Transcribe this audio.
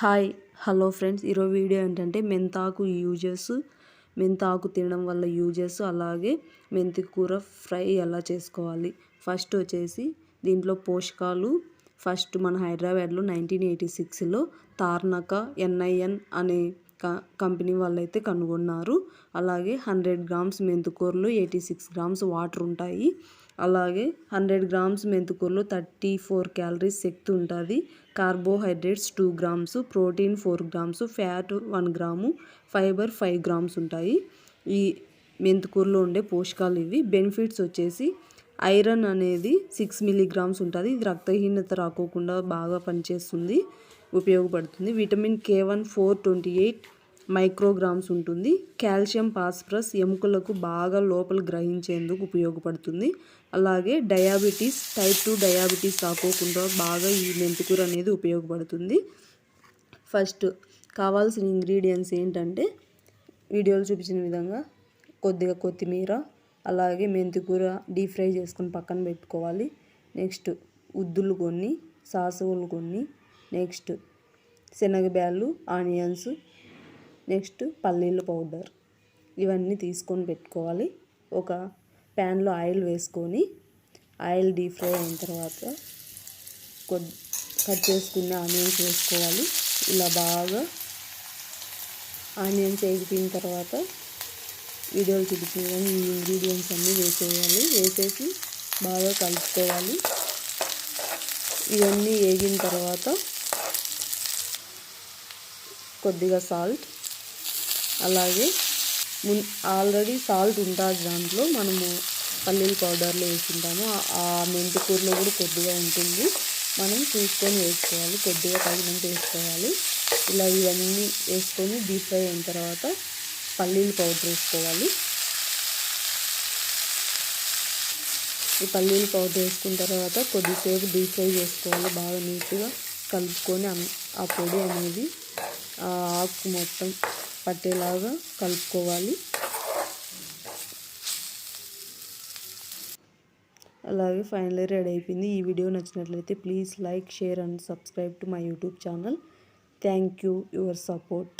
Hi hello friends. ఈరోజు video ఏంటంటే మెంతాకు యూజెస్. మెంతాకు తినడం వల్ల యూజెస్ అలాగే మెంతి కూర ఫ్రై ఎలా చేసుకోవాలి? ఫస్ట్ వచ్చేసి దీంట్లో పోషకాలు. ఫస్ట్ మన హైదరాబాద్లో నైన్టీన్ ఎయిటీ సిక్స్లో తార్నక ఎన్ఐఎన్ అనే కంపెనీ వాళ్ళైతే కనుగొన్నారు. అలాగే హండ్రెడ్ గ్రామ్స్ మెంతికూరలో ఎయిటీ సిక్స్ గ్రామ్స్ వాటర్ ఉంటాయి. అలాగే హండ్రెడ్ గ్రామ్స్ మెంతికూరలో థర్టీ ఫోర్ క్యాలరీస్ శక్తి ఉంటుంది. Carbohydrates two grams protein four grams fat one gram fibre five grams ఉంటాయి. ఈ మెంతికూరలో ఉండే పోషకాలు ఇవి. బెనిఫిట్స్ వచ్చేసి ఐరన్ అనేది సిక్స్ మిల్లీగ్రామ్స్ ఉంటుంది. ఇది రక్తహీనత రాకోకుండా బాగా పనిచేస్తుంది ఉపయోగపడుతుంది. Vitamin K one four twenty eight micrograms ఉంటుంది. కాల్షియం ఫాస్ఫరస్ ఎముకలకు బాగా లోపల గ్రహించేందుకు ఉపయోగపడుతుంది. అలాగే డయాబెటీస్ టైప్ టూ డయాబెటీస్ రాకోకుండా బాగా ఈ మెంతికూర అనేది ఉపయోగపడుతుంది. ఫస్ట్ కావాల్సిన ఇంగ్రీడియంట్స్ ఏంటంటే వీడియోలో చూపించిన విధంగా కొద్దిగా కొత్తిమీర అలాగే మెంతికూర డీప్ ఫ్రై చేసుకొని పక్కన పెట్టుకోవాలి. నెక్స్ట్ ఉద్దులు కొన్ని సాసువులు కొన్ని నెక్స్ట్ శనగబ్యాళ్ళు ఆనియన్స్ నెక్స్ట్ పల్లీలు పౌడర్ ఇవన్నీ తీసుకొని పెట్టుకోవాలి. ఒక ప్యాన్లో ఆయిల్ వేసుకొని ఆయిల్ డీప్ ఫ్రై అయిన తర్వాత కట్ చేసుకున్న ఆనియన్స్ వేసుకోవాలి. ఇలా బాగా ఆనియన్స్ వేగిపోయిన తర్వాత వీడియోలు చూపించిన ఈ ఇంగ్రీడియంట్స్ అన్నీ వేసేయాలి. వేసేసి బాగా కలుపుకోవాలి. ఇవన్నీ వేగిన తర్వాత కొద్దిగా సాల్ట్ అలాగే మున్ ఆల్రెడీ సాల్ట్ ఉంటుంది దాంట్లో మనము పల్లీల పౌడర్లో వేసుకుంటాము. ఆ మెంతికూరలో కూడా కొద్దిగా ఉంటుంది. మనం చూసుకొని వేసుకోవాలి కొద్దిగా తగినంత వేసుకోవాలి. ఇలా ఇవన్నీ వేసుకొని డీప్ ఫ్రై అయిన తర్వాత పల్లీలు పౌడర్ వేసుకోవాలి. ఈ పల్లీలు పౌడర్ వేసుకున్న తర్వాత కొద్దిసేపు డీప్ ఫ్రై చేసుకోవాలి. బాగా నీట్గా కలుపుకొని ఆ పొడి అనేది ఆకు మొత్తం పట్టేలాగా కలుపుకోవాలి. అలాగే ఫైనల్లీ రెడీ అయిపోయింది. ఈ వీడియో నచ్చినట్లయితే please like share and subscribe to my YouTube channel. Thank you your support.